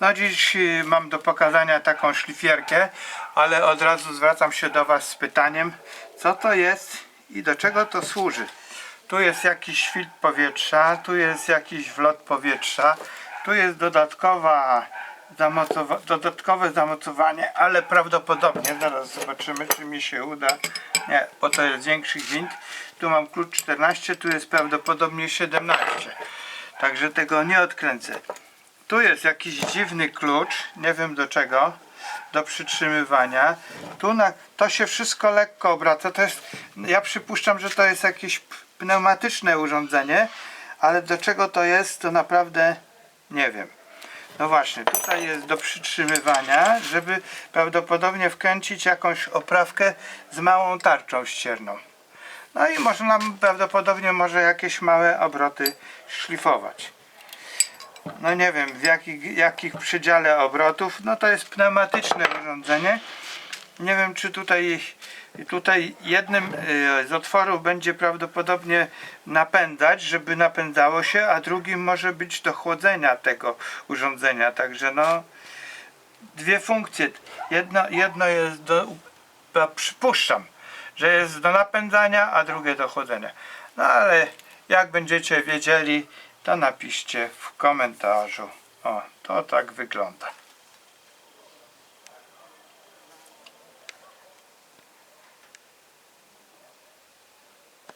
No dziś y, mam do pokazania taką szlifierkę, ale od razu zwracam się do Was z pytaniem, co to jest i do czego to służy. Tu jest jakiś filtr powietrza, tu jest jakiś wlot powietrza, tu jest dodatkowa zamocowa dodatkowe zamocowanie, ale prawdopodobnie, zaraz zobaczymy czy mi się uda, nie, bo to jest większy gwint, tu mam klucz 14, tu jest prawdopodobnie 17, także tego nie odkręcę. Tu jest jakiś dziwny klucz, nie wiem do czego, do przytrzymywania. Tu na, to się wszystko lekko obraca. To jest, ja przypuszczam, że to jest jakieś pneumatyczne urządzenie, ale do czego to jest, to naprawdę nie wiem. No właśnie, tutaj jest do przytrzymywania, żeby prawdopodobnie wkręcić jakąś oprawkę z małą tarczą ścierną. No i można prawdopodobnie może jakieś małe obroty szlifować no nie wiem w jakich, jakich przydziale obrotów, no to jest pneumatyczne urządzenie. Nie wiem czy tutaj, tutaj jednym y, z otworów będzie prawdopodobnie napędzać, żeby napędzało się, a drugim może być do chłodzenia tego urządzenia. Także no dwie funkcje. Jedno, jedno jest do, przypuszczam, że jest do napędzania, a drugie do chłodzenia. No ale jak będziecie wiedzieli, to napiszcie w komentarzu. O, to tak wygląda.